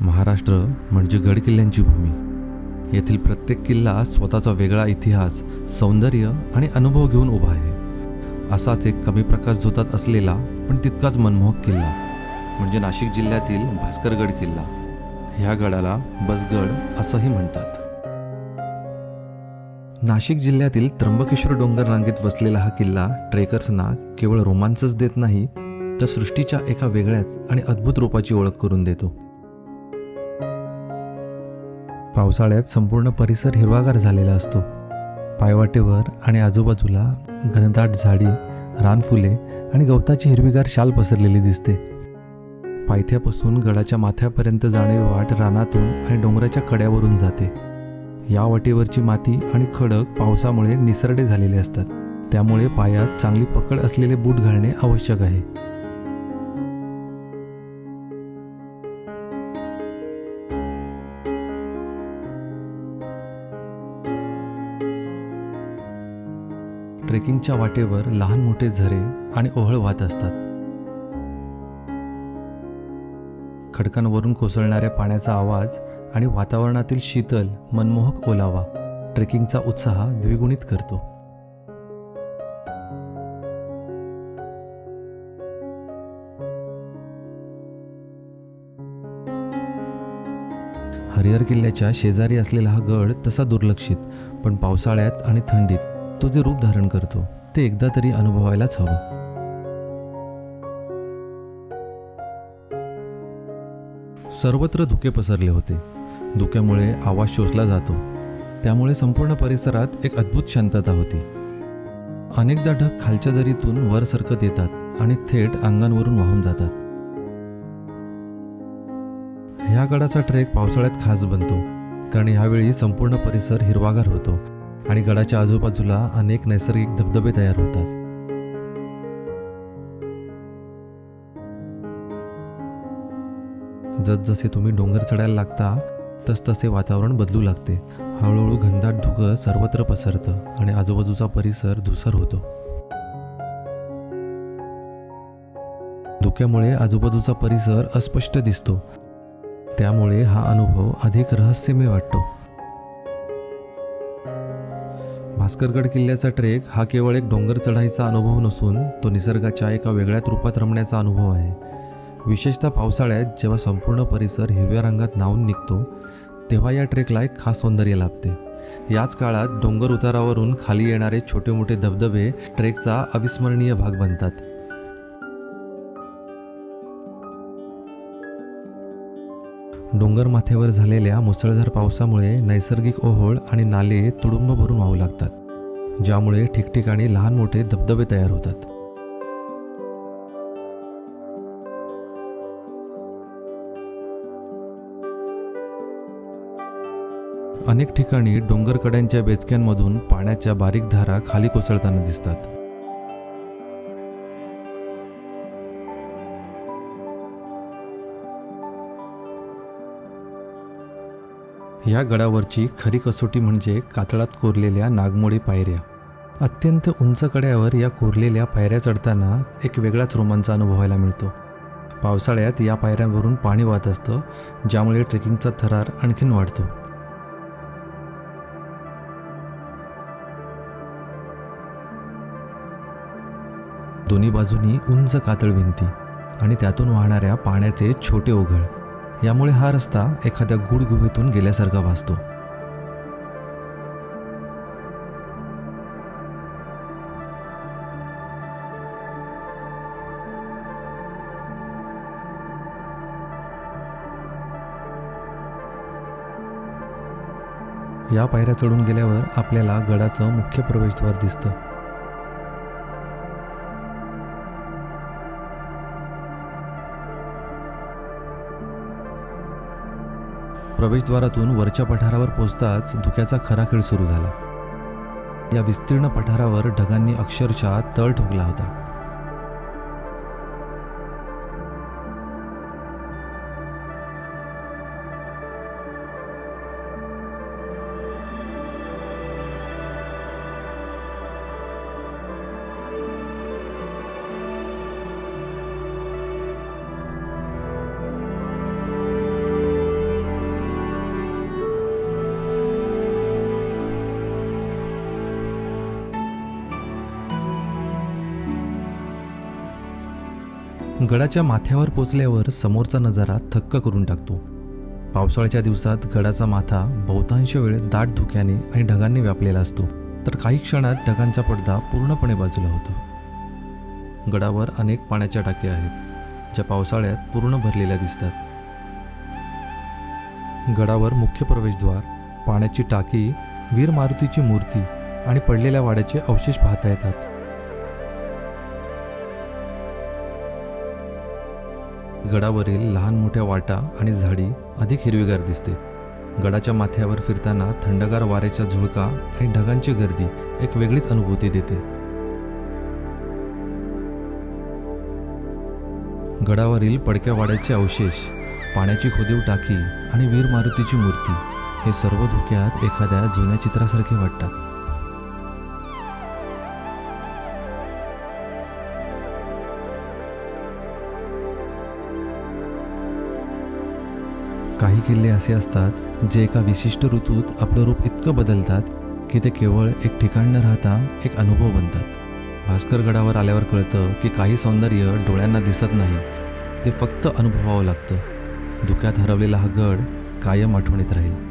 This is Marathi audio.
महाराष्ट्र म्हणजे गडकिल्ल्यांची भूमी. येथील प्रत्येक किल्ला स्वतःचा वेगळा इतिहास सौंदर्य आणि अनुभव घेऊन उभा आहे. असाच एक कमी प्रकाश झोतात असलेला पण तितकाच मनमोहक किल्ला म्हणजे नाशिक जिल्ह्यातील भास्करगड किल्ला. ह्या गडाला बसगड असंही म्हणतात. नाशिक जिल्ह्यातील त्र्यंबकेश्वर डोंगर रांगेत वसलेला हा किल्ला ट्रेकर्सना केवळ रोमांचच देत नाही तर सृष्टीच्या एका वेगळ्याच आणि अद्भुत रूपाची ओळख करून देतो. पावसाळ्यात संपूर्ण परिसर हिरवागार झालेला असतो. पायवाटेवर आणि आजूबाजूला घनदाट झाडी रानफुले आणि गवताची हिरवीगार शाल पसरलेली दिसते. पायथ्यापासून गडाच्या माथ्यापर्यंत जाणारी वाट रानातून आणि डोंगराच्या कड्यावरून जाते. या वाटेवरची माती आणि खडक पावसामुळे निसरडे झालेले असतात. त्यामुळे पायात चांगली पकड असलेले बूट घालणे आवश्यक आहे. ट्रेकिंगच्या वाटेवर लहान मोठे झरे आणि ओहळ वाहत असतात. खडकांवरून कोसळणाऱ्या पाण्याचा आवाज आणि वातावरणातील शीतल मनमोहक ओलावा ट्रेकिंगचा उत्साह द्विगुणित करतो. हरिहर किल्ल्याच्या शेजारी असलेला हा गड तसा दुर्लक्षित पण पावसाळ्यात आणि थंडीत. तो जे रूप धारण करतो ते एकदा तरी अनुभवायलाच हवं. सर्वत्र धुके पसरले होते. धुक्यामुळे आवाज शोषला जातो. त्यामुळे संपूर्ण परिसरात एक अद्भुत शांतता होती. अनेकदा ढग खालच्या दरीतून वर सरकत येतात आणि थेट अंगांवरून वाहून जातात. ह्या गडाचा ट्रेक पावसाळ्यात खास बनतो कारण ह्यावेळी संपूर्ण परिसर हिरवागार होतो. आणि गडाच्या आजूबाजूला अनेक नैसर्गिक धबधबे तयार होतात. जसजसे तुम्ही डोंगर चढायला लागता तसतसे वातावरण बदलू लागते. हळूहळू घनदाट धुकं सर्वत्र पसरतं आणि आजूबाजूचा परिसर धुसर होतो. धुक्यामुळे आजूबाजूचा परिसर अस्पष्ट दिसतो. त्यामुळे हा अनुभव अधिक रहस्यमय वाटतो. भास्करगड किल्ल्याचा ट्रेक हा केवळ एक डोंगर चढाईचा अनुभव नसून तो निसर्गाच्या एका वेगळ्याच रूपात रमण्याचा अनुभव आहे. विशेषतः पावसाळ्यात जेव्हा संपूर्ण परिसर हिरव्या रंगात नावून निघतो तेव्हा या ट्रेकला एक खास सौंदर्य लाभते. याच काळात डोंगर उतारावरून खाली येणारे छोटे मोठे धबधबे ट्रेकचा अविस्मरणीय भाग बनतात. डोंगरमाथ्यावर झालेल्या मुसळधार पावसामुळे नैसर्गिक ओहोळ आणि नाले तुडुंब भरून वाहू लागतात ज्यामुळे ठिकठिकाणी लहान मोठे धबधबे तयार होतात. अनेक ठिकाणी डोंगरकड्यांच्या बेचक्यांमधून पाण्याच्या बारीक धारा खाली कोसळताना दिसतात. या गडावरची खरी कसोटी म्हणजे कातळात कोरलेल्या नागमोडी पायऱ्या. अत्यंत उंच कड्यावर या कोरलेल्या पायऱ्या चढताना एक वेगळाच रोमांच अनुभवायला मिळतो. पावसाळ्यात या पायऱ्यांवरून पाणी वाहत असतं ज्यामुळे ट्रेकिंगचा थरार आणखीन वाढतो. दोन्ही बाजूनी उंच कातळ भिंती आणि त्यातून वाहणाऱ्या पाण्याचे छोटे ओघळ. यामुळे हा रस्ता एखाद्या गुढ गुहेतून गेल्यासारखा भासतो. या पायऱ्या चढून गेल्यावर आपल्याला गडाचं मुख्य प्रवेशद्वार दिसतं. प्रवेशद्वारातून वरच्या पठारावर पोचताच धुक्याचा खरा खेळ सुरू झाला. या विस्तीर्ण पठारावर ढगांनी अक्षरशः तळ ठोकला होता. गडाच्या माथ्यावर पोचल्यावर समोरचा नजारा थक्क करून टाकतो. पावसाळ्याच्या दिवसात गडाचा माथा बहुतांश वेळ दाट धुक्याने आणि ढगांनी व्यापलेला असतो. तर काही क्षणात ढगांचा पडदा पूर्णपणे बाजूला होतो. गडावर अनेक पाण्याच्या टाक्या आहेत ज्या पावसाळ्यात पूर्ण भरलेल्या दिसतात. गडावर मुख्य प्रवेशद्वार पाण्याची टाकी वीर मारुतीची मूर्ती आणि पडलेल्या वाड्याचे अवशेष पाहता येतात. गडावरील लहान मोठ्या वाटा आणि झाडी अधिक हिरवीगार दिसते. गडाच्या माथ्यावर फिरताना थंडगार वाऱ्याचा झुळका आणि ढगांची गर्दी एक वेगळीच अनुभूती देते. गडावरील पडक्या वाड्याचे अवशेष पाण्याची खोदीव टाकी आणि वीर मारुतीची मूर्ती हे सर्व धुक्यात एखाद्या जुन्या चित्रासारखे वाटतात. काही किल्ले असे असतात जे एका विशिष्ट ऋतूत आपलं रूप इतकं बदलतात की ते केवळ एक ठिकाण न राहता एक अनुभव बनतात. भास्कर गडावर आल्यावर कळतं की काही सौंदर्य डोळ्यांना दिसत नाही. ते फक्त अनुभवावं लागतं. धुक्यात हरवलेला हा गड कायम आठवणीत राहील.